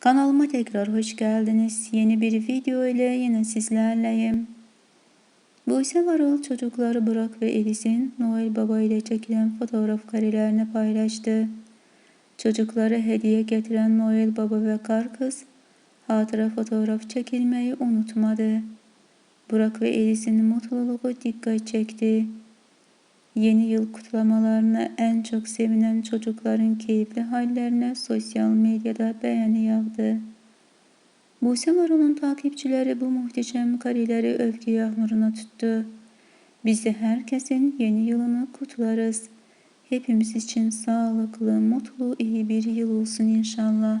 Kanalıma tekrar hoş geldiniz. Yeni bir video ile yine sizlerleyim. Buse Varol çocukları Burak ve Elis'in Noel Baba ile çekilen fotoğraf karelerini paylaştı. Çocuklara hediye getiren Noel Baba ve Kar Kız hatıra fotoğraf çekilmeyi unutmadı. Burak ve Elis'in mutluluğu dikkat çekti. Yeni yıl kutlamalarına en çok sevinen çocukların keyifli hallerine sosyal medyada beğeni yağdı. Buse Varol'un takipçileri bu muhteşem kareleri övgü yağmuruna tuttu. Biz de herkesin yeni yılını kutlarız. Hepimiz için sağlıklı, mutlu, iyi bir yıl olsun inşallah.